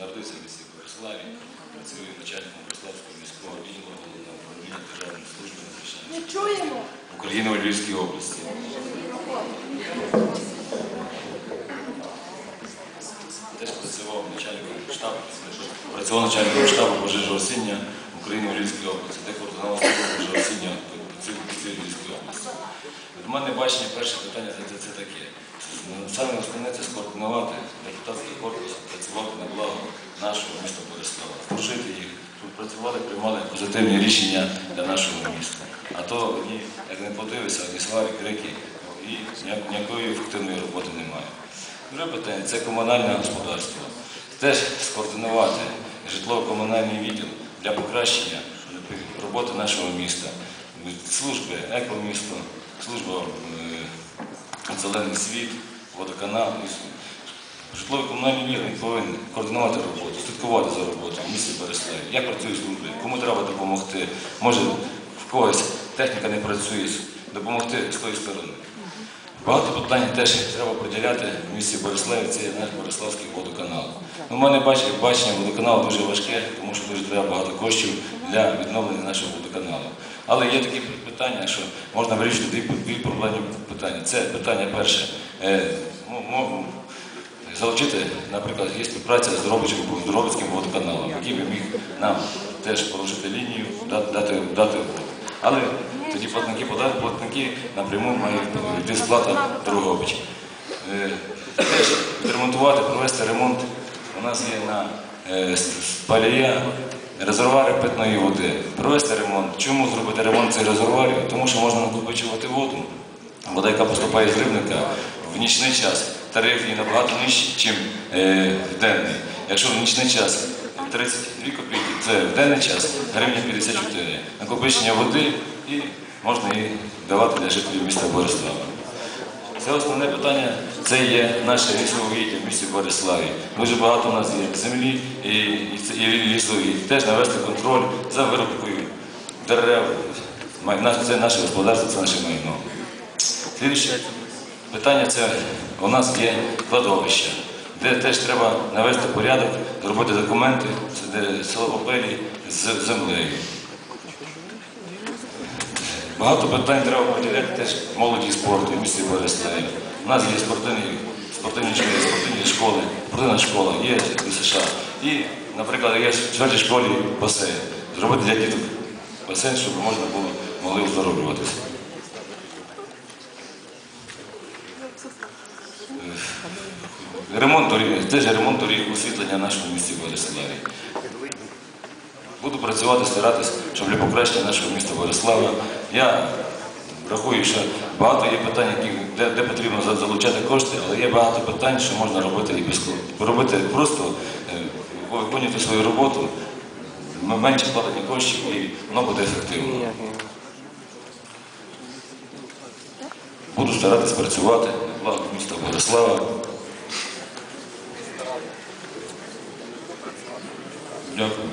народився в місті Бориславі, працюю начальником Бориславського міського відділу головного управління Державної служби надзвичайно України у Львівській області. Теж працював начальником штабу, працював начальником штабу пожежогасіння України у Львівській області, де координував службу пожежогасіння в Львівській області. Від мене бачення перше питання це, це таке. Саме основне це скоординувати депутатський корпус, працювати на благо нашого міста Борислава, служити їх, щоб працювали, приймали позитивні рішення для нашого міста. А то як не подивишся, ні сварі, крики, і ніякої ефективної роботи немає. Друге питання це комунальне господарство. Теж скоординувати житлово-комунальний відділ для покращення роботи нашого міста. Служби, екомісто, служба е, зелений світ, водоканал. І Житлово-комунальний відділ повинен координувати роботу, слідкувати за роботою в місті Береславі. Як працюють служби, кому треба допомогти. Може в когось техніка не працює, допомогти з тої сторони. Багато питань теж треба приділяти в місті Бориславі, це є наш Бориславський водоканал. У мене бачення, бачення водоканалу дуже важке, тому що дуже треба багато коштів для відновлення нашого водоканалу. Але є такі питання, що можна вирішити дві, проблемні питання. Це питання перше. Е, залучити, наприклад, є співпраця з Дробицьким водоканалом, який би міг нам теж положити лінію, дати, дати, воду. Але тоді платники податків, платники напряму мають йти сплата Дрогобич. Е, Теж відремонтувати, провести ремонт. У нас є на е, палія резервуари питної води. Провести ремонт. Чому зробити ремонт цих резервуарів? Тому що можна накопичувати воду. Вода, яка поступає з рибника в нічний час, тариф її набагато нижчий, ніж в денний. Якщо в нічний час 32 копійки, це в денний час гривня 54. Накопичення води і можна її давати для жителів міста Борислава. Це основне питання, це є наше лісовугіддя в місті Бориславі. Дуже багато у нас є землі і, і, і лісові. Теж навести контроль за вирубкою дерев. Це наше господарство, це наше майно. Питання це у нас є кладовище, де теж треба навести порядок, зробити документи, село Попелі з землею. Багато питань треба приділяти теж молоді спорту в місті Бориславі. У нас є спортивні, спортивні спортивні школи, спортивна школа, є в США. І, наприклад, є в четвертій школі басейн. Зробити для діток басейн, щоб можна було могли оздоровлюватися. Ремонт доріг, теж ремонт доріг освітлення в нашому місті Бориславі. Буду працювати, старатися, щоб для покращення нашого міста Борислава. Я рахую, що багато є питань, які, де, де потрібно залучати кошти, але є багато питань, що можна робити і без. Робити просто е, виконувати свою роботу, менше вкладення коштів і воно буде ефективно. Буду старатися працювати плану міста Борислава. Дякую.